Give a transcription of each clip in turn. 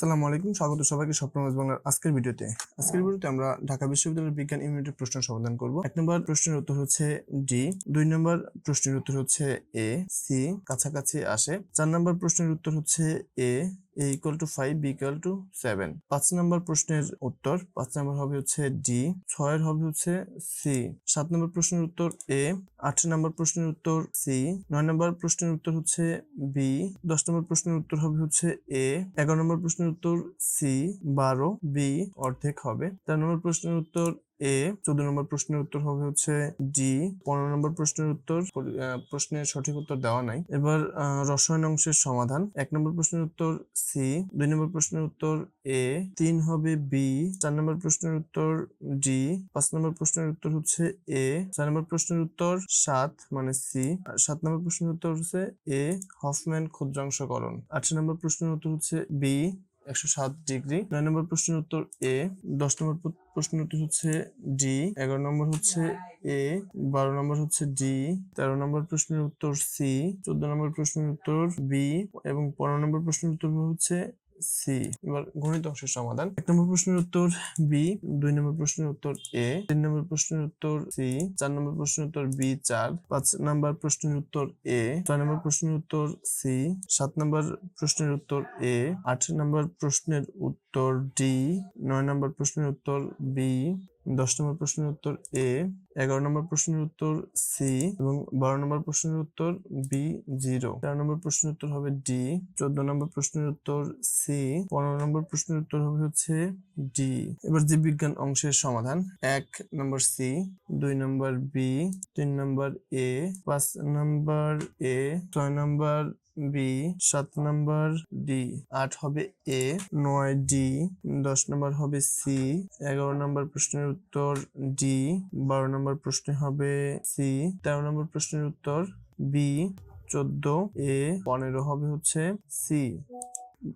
আসসালামু আলাইকুম, স্বাগত সবাইকে স্বপ্নমাজ বাংলার আজকের ভিডিওতে। আজকের ভিডিওতে আমরা ঢাকা বিশ্ববিদ্যালয়ের বিজ্ঞান ইউনিটের প্রশ্ন সমাধান করব। এক নম্বর প্রশ্নের উত্তর হচ্ছে ডি, দুই নম্বর প্রশ্নের উত্তর হচ্ছে এ, সি, কাছাকাছি আসে। চার নম্বর প্রশ্নের উত্তর হচ্ছে A A equal to five B equal to seven পাঁচ নম্বর প্রশ্নের উত্তর, পাঁচ নম্বর হবে হচ্ছে ডি ছয়ের হবে হচ্ছে সি সাত নম্বর প্রশ্নের উত্তর এ আট নম্বর প্রশ্নের উত্তর সি নয় নম্বর প্রশ্নের উত্তর হচ্ছে বি দশ নম্বর প্রশ্নের উত্তর হবে হচ্ছে এ এগারো নম্বর প্রশ্নের উত্তর সি বারো বি অর্ধেক হবে। তেরো নম্বর প্রশ্নের উত্তর এ, চোদ্দ নম্বর প্রশ্নের উত্তর হবে হচ্ছে ডি। পনেরো নম্বর প্রশ্নের উত্তর প্রশ্নের সঠিক উত্তর দেওয়া নাই। এবার রসায়ন অংশের সমাধান। এক নম্বর প্রশ্নের উত্তর সি, দুই নম্বর প্রশ্নের উত্তর এ, তিন হবে বি, চার নম্বর প্রশ্নের উত্তর ডি, পাঁচ নম্বর প্রশ্নের উত্তর হচ্ছে এ চার নম্বর প্রশ্নের উত্তর সাত মানে সি, আর সাত নম্বর প্রশ্নের উত্তর হচ্ছে এ, হফম্যান ক্ষুদ্রাংশকরণ। আট নম্বর প্রশ্নের উত্তর হচ্ছে বি একশো সাত ডিগ্রি। নয় নম্বর প্রশ্নের উত্তর এ, দশ নম্বর প্র- প্রশ্নের উত্তর হচ্ছে ডি, এগারো নম্বর হচ্ছে এ, বারো নম্বর হচ্ছে ডি, তেরো নম্বর প্রশ্নের উত্তর সি, চোদ্দ নম্বর প্রশ্নের উত্তর বি এবং পনেরো নম্বর প্রশ্নের উত্তর হচ্ছে সি, এবার গণিত অংশের সমাধান। এক নম্বর প্রশ্নের উত্তর বি, দুই নম্বর প্রশ্নের উত্তর এ, তিন নম্বর প্রশ্নের উত্তর সি, চার নম্বর প্রশ্নের উত্তর বি, চার, পাঁচ নম্বর প্রশ্নের উত্তর এ, ছয় নম্বর প্রশ্নের উত্তর সি, সাত নম্বর প্রশ্নের উত্তর এ, আট নম্বর প্রশ্নের উত্তর ডি, নয় নম্বর প্রশ্নের উত্তর বি দশ নম্বর প্রশ্নের উত্তর এ, এগারো নম্বর প্রশ্নের উত্তর সি এবং বারো নম্বর প্রশ্নের উত্তর বি জিরো। তেরো নম্বর প্রশ্নের উত্তর হবে ডি, চোদ্দ নম্বর প্রশ্নের উত্তর সি, পনেরো নম্বর প্রশ্নের উত্তর হবে হচ্ছে ডি। এবার জীববিজ্ঞান অংশের সমাধান, এক নম্বর সি, দুই নম্বর বি, তিন নম্বর এ, পাঁচ নম্বর এ, ছয় নম্বর বি, সাত নাম্বার ডি, আট হবে এ, নয় ডি, দশ নম্বর হবে সি, এগারো নাম্বার প্রশ্নের উত্তর ডি, বারো নম্বর প্রশ্নে হবে সি, তেরো নম্বর প্রশ্নের উত্তর বি, চোদ্দ এ, পনেরো হবে হচ্ছে সি।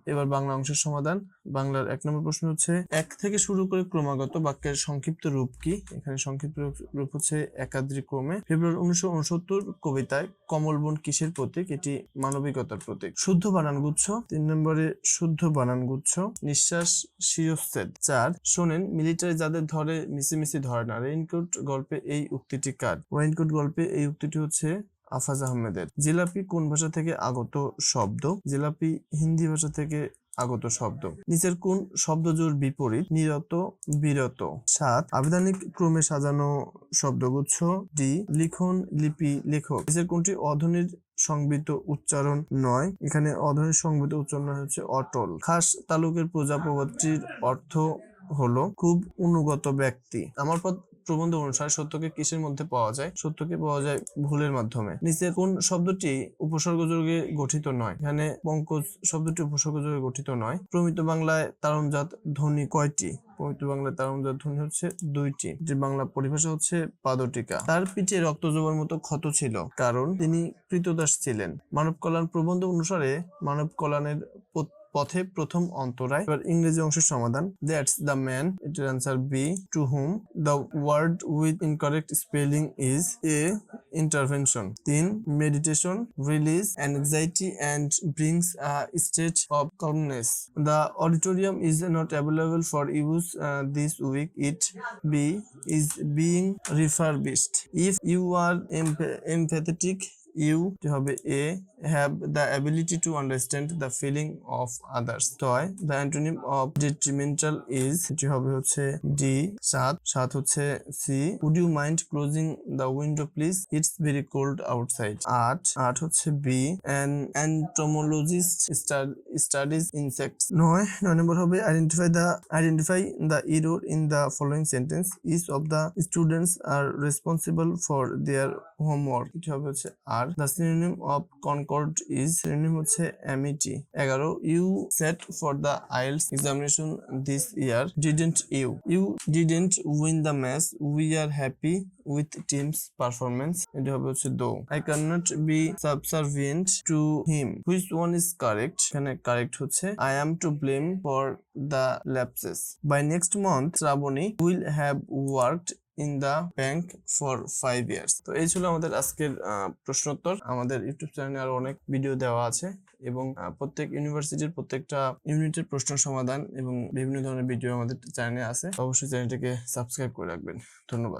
এবার বাংলা অংশের সমাধান। বাংলার এক নম্বর প্রশ্ন হচ্ছে, এক থেকে শুরু করে ক্রমাগত বাক্যের সংক্ষিপ্ত রূপ কি? এখানে সংক্ষিপ্ত রূপ- হচ্ছে একাদ্রি ক্রমে। ফেব্রুয়ারি উনিশশো উনসত্তর কবিতায় কমল বন কিসের প্রতীক? এটি মানবিকতার প্রতীক। শুদ্ধ বানান গুচ্ছ তিন নম্বরে, শুদ্ধ বানান গুচ্ছ নিঃশ্বাস শিরচ্ছেদ চার, শোনেন, মিলিটারি যাদের ধরে মিছিমিছি ধরে না। রেইনকোট গল্পে এই উক্তিটি কার? রেইনকোট গল্পে এই উক্তিটি হচ্ছে আফাজ আহমেদের। জিলাপি কোন ভাষা থেকে আগত শব্দ? জিলাপি হিন্দি ভাষা থেকে আগত শব্দ। নিচের কোন শব্দজোর বিপরীত? নিরত, বিরত। সাত, আবিধানিক ক্রমে সাজানো শব্দগুচ্ছ। ডি লিখন, লিপি, লেখক। নিচের কোনটি অধ্বনির সংবিত উচ্চারণ নয়? এখানে অধ্বনির সংবিত উচ্চারণ হচ্ছে অটল। খাস তালুকের প্রজাপতির অর্থ হলো খুব অনুগত ব্যক্তি। আমার প্রবন্ধ অনুসারে সত্যকে কিসের মধ্যে পাওয়া যায়? সত্যকে পাওয়া যায় ভুলের মাধ্যমে। নিচে কোন শব্দটি উপসর্গ যোগে গঠিত নয়? এখানে পঙ্কজ শব্দটি উপসর্গ যোগে গঠিত নয়। প্রমিত বাংলায় তারণজাত ধ্বনি কয়টি? প্রমিত বাংলায় তারণজাত ধ্বনি হচ্ছে দুইটি। যে বাংলা পরিভাষা হচ্ছে পাদটিকা। তার পিঠে রক্ত জবার মতো ক্ষত ছিল, কারণ তিনি কৃতদাস ছিলেন। মানব কল্যাণ প্রবন্ধ অনুসারে মানব কল্যাণের পথে প্রথম অন্তরায়। এবার ইংরেজি অংশের সমাধান। দ্যাটস দ্য ম্যান এটার answer B two hmm the word with incorrect spelling is A intervention তিন meditation release anxiety and brings a state of calmness the auditorium is not available for use this week it B is being refurbished if you are empathetic you হবে a have the ability to understand the feeling of others ছয় the antonym of detrimental is এটি হবে হচ্ছে d সাত সাত হচ্ছে c would you mind closing the window please it's very cold outside আট আট হচ্ছে an entomologist stud- studies insects নয় নয় নম্বর হবে identify the identify the error in the following sentence each of the students are responsible for their homework এটি হবে হচ্ছে আর the synonym of concord is synonym হচ্ছে amity এগারো you set for the IELTS examination this year didn't you you didn't win the match we are happy with team's performance এটি হবে হচ্ছে though I cannot be subservient to him which one is correct এখানে correct হচ্ছে I am to blame for the lapses by next month Shraboni will have worked in the bank for five years তো এই ছিল আমাদের আজকের প্রশ্নোত্তর। আমাদের YouTube চ্যানেলে আরও অনেক ভিডিও দেওয়া আছে এবং প্রত্যেক ইউনিভার্সিটির প্রত্যেকটা ইউনিটের প্রশ্ন সমাধান এবং বিভিন্ন ধরনের ভিডিও আমাদের চ্যানেলে আছে। অবশ্যই চ্যানেলটিকে সাবস্ক্রাইব করে রাখবেন। ধন্যবাদ।